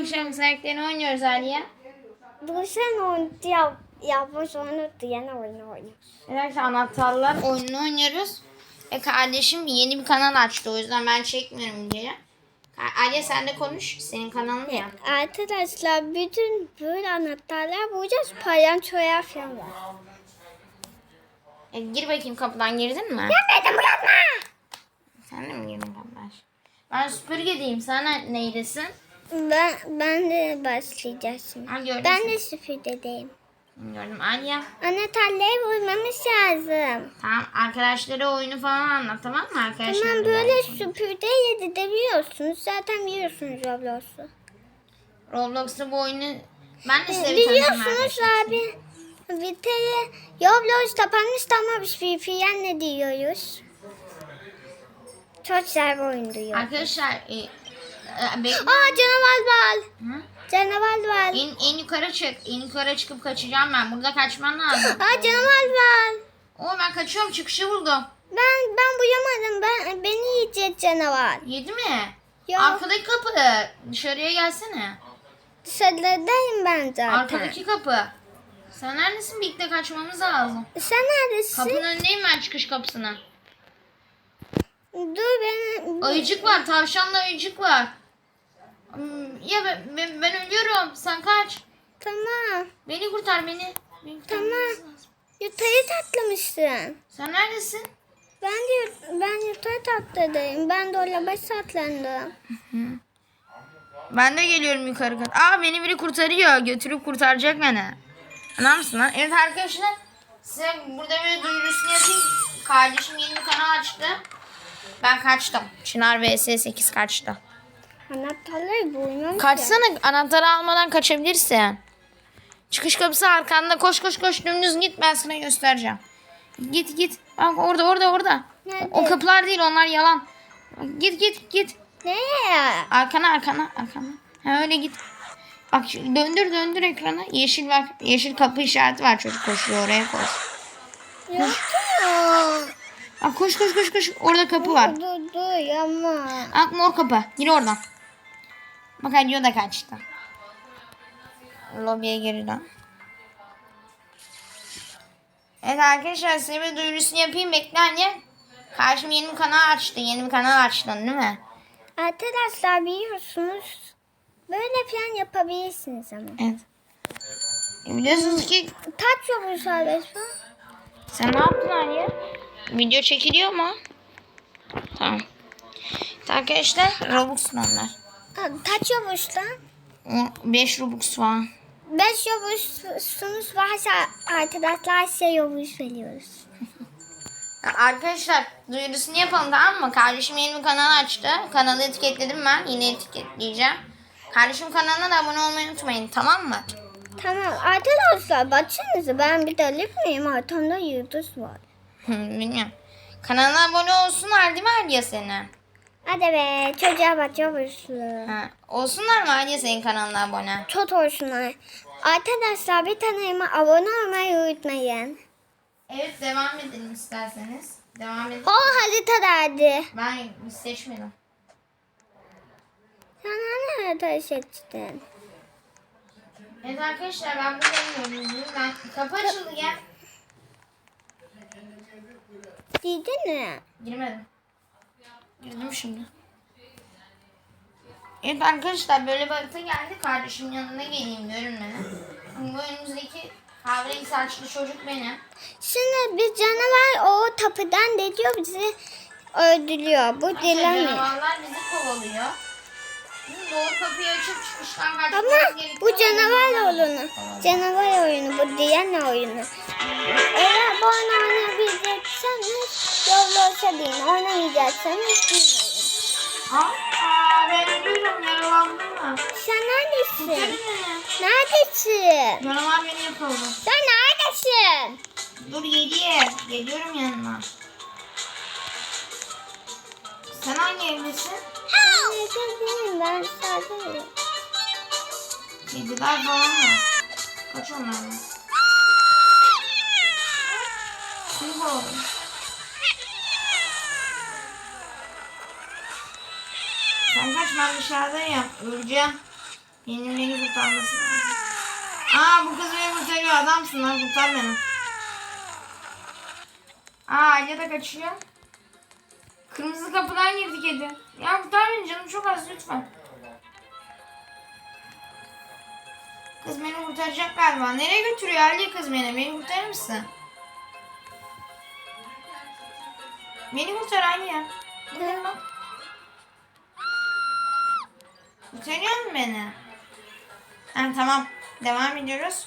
Akşam saatlerini oynuyoruz Aliye. Bu sen oyunu yap, yapmış onu diyen oyunu oynuyorsun. Evet anahtarlar oyununu oynuyoruz. E kardeşim yeni bir kanal açtı o yüzden ben çekmiyorum. Ka- Aliye sen de konuş. Senin kanalın ya. Arkadaşlar bütün böyle anahtarlar bulacağız. Palyaçoya falan var. E, gir bakayım kapıdan girdin mi? Gelmedim uyanma. Sen de mi girdin kapıdan? Ben süpürgedeyim. Sen ne- neydesin? Ben, ben de başlayacağım şimdi. Ha, Ben seni. de süpürdeyim. Gördüm Aliye. Anahtarları bulmamız lazım. Tamam arkadaşlara oyunu falan anlat tamam mı arkadaşlar? Tamam böyle süpürde yedebiliyorsunuz. Zaten biliyorsunuz Roblox'u. Roblox'ta bu oyunu ben de tanıtayım Biliyorsunuz abi. Tane Roblox kapanmıştı ama biz VPN ne diyoruz? Çok güzel bir oyun diyor. Arkadaşlar e, bekle. Aa canavar var. Hı? Canavar var. En, en yukarı çık. En yukarı çıkıp kaçacağım ben. Burada kaçman lazım. Aa canavar var. Oo ben kaçıyorum. Çıkışı buldum. Ben ben buyamadım. Ben beni yiyecek canavar. Yedi mi? Ya. Arkadaki kapı. Dışarıya gelsene. Dışarıdayım ben zaten. Arkadaki kapı. Sen neredesin? Birlikte kaçmamız lazım. Sen neredesin? Kapının önündeyim ben çıkış kapısına. Dur ben. Ayıcık var. Tavşanla ayıcık var. Ya ben, ben, ben ölüyorum. Sen kaç. Tamam. Beni kurtar beni. beni Tamam. Yukarı tatlamışsın. Sen neredesin? Ben de ben yukarı tatladayım. Ben dolaba saklandım. Ben de geliyorum yukarı kat. Aa beni biri kurtarıyor. Götürüp kurtaracak beni. Anlar mısın lan? Evet arkadaşlar. Size burada bir duyurusunu yapayım. Kardeşim yeni bir kanal açtı. Ben kaçtım. Çınar vs 8 kaçtı. Anahtarları bulmam. Kaçsana anahtarı almadan kaçabilirsin. Çıkış kapısı arkanda. Koş koş koş dümdüz git ben sana göstereceğim. Git git. Bak orada orada orada. Nerede? O kapılar değil onlar yalan. Git git git. Nereye? Arkana arkana arkana. Ha öyle git. Bak döndür döndür ekranı. Yeşil bak. Yeşil kapı işareti var. Çocuk koşuyor oraya koş. Yok. Bak koş koş koş koş. Orada kapı var. Dur dur ama. Bak mor kapı. Gir oradan. Bak Aliyo da kaçtı. Lobiye geri dön. Evet arkadaşlar size bir duyurusunu yapayım. Bekle anne. Karşım yeni bir kanal açtı. Yeni bir kanal açtın değil mi? Arkadaşlar biliyorsunuz böyle falan yapabilirsiniz ama. Evet. E, Biliyorsunuz ki Taç yok bu serbest mi? Sen ne yaptın Ali? Video çekiliyor mu? Tamam. Arkadaşlar Robux onlar. Yok lan. 5 Robux falan. 5 yavuşsunuz varsa arkadaşlar size yavuş veriyoruz. Arkadaşlar duyurusunu yapalım tamam mı? Kardeşim yeni bir kanal açtı. Kanalı etiketledim ben. Yine etiketleyeceğim. Kardeşim kanalına da abone olmayı unutmayın tamam mı? Tamam arkadaşlar baksanıza ben bir delip miyim? Arkamda yıldız var. Bilmiyorum. Kanalına abone olsunlar değil mi Aliye senin? Hadi be çocuğa bak. Ha, olsunlar mı Aliye senin kanalına abone? Çok hoşuna. Arkadaşlar bir taneğime abone olmayı unutmayın. Evet devam edelim isterseniz. Devam edelim. O harita derdi. Ben seçmedim. Sen hangi haritayı seçtin? Evet arkadaşlar ben gibi. Ben kapı açıldı gel. Giydin mi? Girmedim. Girdim şimdi. Evet arkadaşlar böyle harita geldi. Kardeşimin yanına geleyim görünmeden. Bu önümüzdeki kahverengi saçlı çocuk benim. Şimdi bir canavar o tapıdan ne diyor bizi öldürüyor. Bu dilemiyor. Canavarlar bizi kovalıyor. Doğru kapıyı açıp çıkıştan Ama bu canavar oyunu. Canavar oyunu. Bu diyen oyunu. Eğer bu oyunu oynayabilecekseniz Roblox'a deyin. Oynamayacaksanız bilmeyin. Aa, ben ölüyorum yaralandım mı? Sen neredesin? Neredesin? Canavar beni yakaladı. Sen neredesin? Dur geliye. Geliyorum yanına. Sen hangi evdesin? Ben evde değilim. Ben sadece. Kediler falan var. Kaç onlardan? Kim kovalıyor? Sen kaç ben dışarıdayım. Öleceğim. Benim beni kurtarması lazım. Aa bu kız beni kurtarıyor. Adamsın lan kurtar beni. Aa Alya da kaçıyor. Kırmızı kapıdan girdi kedi. Ya kurtar beni canım çok az lütfen. Kız beni kurtaracak galiba. Nereye götürüyor Ali kız beni? Beni kurtarır mısın? Beni kurtar Ali. Kurtar bak. Kurtarıyor musun beni? Ha, tamam. Devam ediyoruz.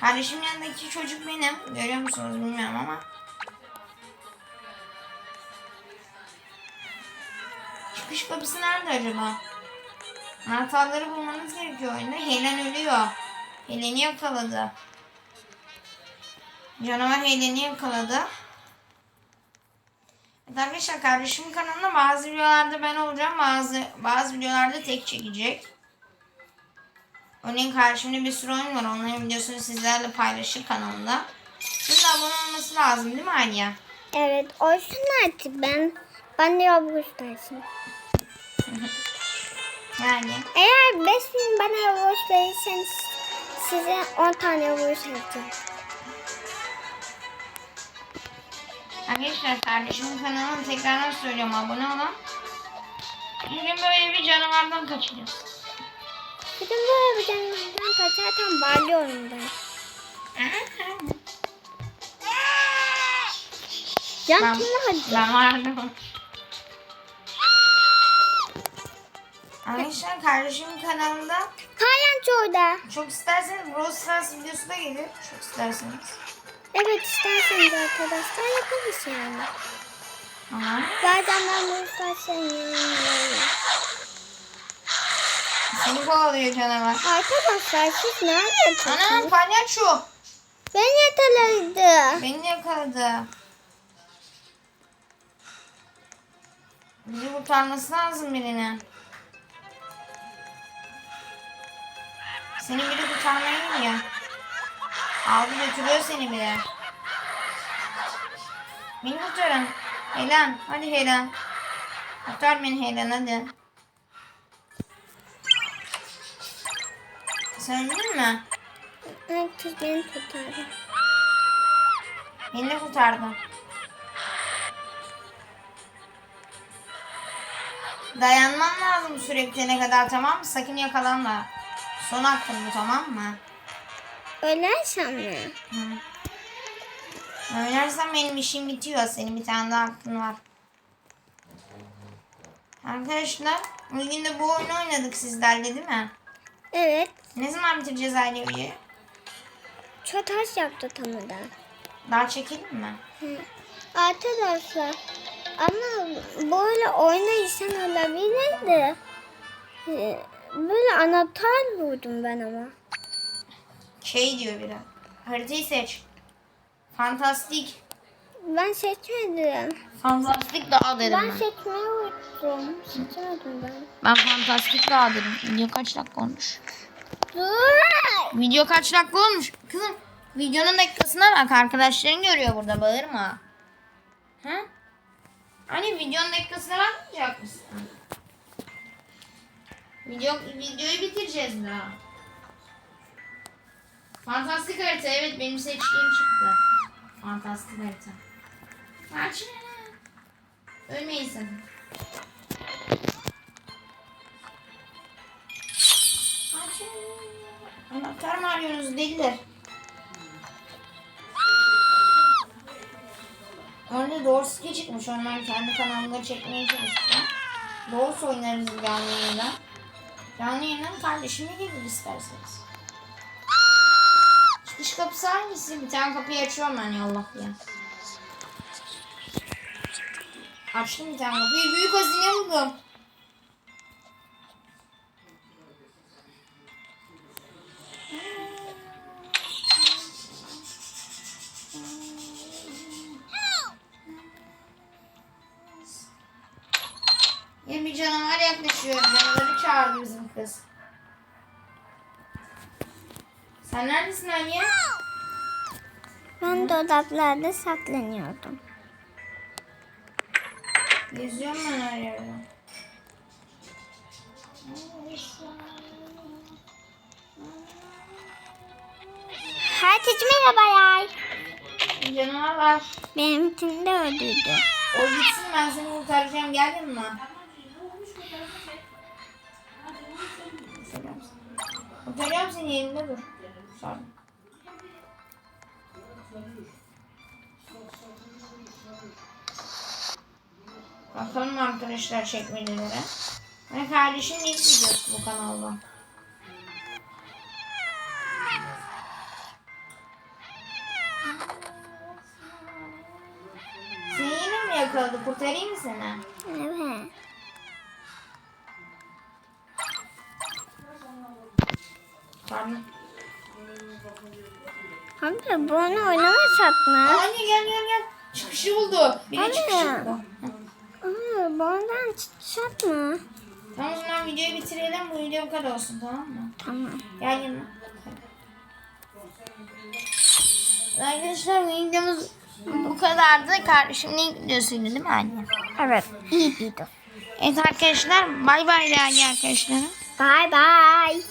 Kardeşim yanındaki çocuk benim. Görüyor musunuz bilmiyorum ama. Çıkış kapısı nerede acaba? Anahtarları bulmanız gerekiyor oyunda. Helen ölüyor. Helen'i yakaladı. Canavar Helen'i yakaladı. Arkadaşlar kardeşimin kanalında bazı videolarda ben olacağım. Bazı bazı videolarda tek çekecek. Örneğin karşımda bir sürü oyun var. Onların videosunu sizlerle paylaşır kanalında. Şimdi abone olması lazım değil mi Aliye? Evet olsun artık ben. Ben de Roblox'tayım. Yani. Eğer 5000 bana Roblox verirseniz size 10 tane Roblox atacağım. Arkadaşlar kardeşimin kanalını tekrardan söylüyorum abone olun. Bugün böyle bir canavardan kaçacağız. Bugün böyle bir canımdan kaçarken bağlıyorum ben. Can Ben, kim hadi? ben vardım. Arkadaşlar kardeşimin kanalında Kayan çoğda. çok isterseniz Brawl Stars videosu da gelir. Çok isterseniz. Evet isterseniz arkadaşlar yaparız yani. Ama Zaten ben bu isterseniz seni kovalıyor canavar. Arkadaşlar siz Ana yapıyorsunuz? palyaço. Beni yakaladı. Beni yakaladı. Bizi kurtarması lazım birine. Seni biri kurtarmaya geliyor. Aldı götürüyor seni biri. Beni kurtarın. Helen. Hadi Helen. Kurtar beni Helen hadi. Sen öldün mü? Herkes beni tutardı. Beni de kurtardın. Dayanman lazım süre bitene kadar tamam mı? Sakın yakalanma. Son hakkın bu tamam mı? Ölersem mi? Hı. Oynarsan benim işim bitiyor. Senin bir tane daha hakkın var. Arkadaşlar bugün de bu oyunu oynadık sizlerle değil mi? Evet. Ne zaman bitireceğiz aile videoyu? Çok az yaptı tam da. Daha çekelim mi? Hı. Arkadaşlar ama böyle oynayışan olabilir de e, böyle anahtar buldum ben ama. Şey diyor biri. Haritayı seç. Fantastik. Ben seçmedim. Fantastik dağ dedim Ben ben. seçmeyi unuttum. Seçmedim ben. Ben fantastik dağ dedim. Video kaç dakika olmuş? Dur. Video kaç dakika olmuş? Kızım videonun dakikasına bak arkadaşların görüyor burada bağırma. Ha? Hani videonun dakikasına bakmayacak mısın? Video, videoyu bitireceğiz daha. Fantastik harita evet benim seçtiğim çıktı. Fantastik harita. Aç. Ölmeyin sakın. Anahtar mı arıyorsunuz deliler? Orada Dorski çıkmış. Onlar kendi kanalında çekmeye çalıştı. Dors oynarız canlı yayında. Canlı yayından kardeşime gelir isterseniz. Çıkış kapısı hangisi? Bir tane kapıyı açıyorum ben ya Allah diye. Açtım bir tane kapıyı. Büyük hazine buldum. Ya bir canavar yaklaşıyor. Canavarı çağırdı bizim kız. Sen neredesin anne? Ben dolaplarda saklanıyordum. Geziyorum ben her yerde. Herkese merhabalar. Canavar var. Benimkini de öldürdü. O gitsin ben seni kurtaracağım. Geldin mi? Kurtaracağım seni elimde dur. Sağ Bakalım arkadaşlar çekmelilere. Ve kardeşim ilk videosu bu kanalda. Seni yine mi yakaladı? Kurtarayım mı seni? Evet. Pardon. Abi bunu oynamasak mı? Anne gel gel gel. Çıkışı buldu. Biri Anne. çıkışı buldu. Aa, bundan çıkacak mı? Tamam o zaman videoyu bitirelim. Bu video bu kadar olsun tamam mı? Tamam. Gel yanıma. Arkadaşlar videomuz bu kadardı. Kardeşimin ilk videosuydu değil mi anne? Evet. İyi video. Evet arkadaşlar bay bay değerli arkadaşlarım. Bye bye.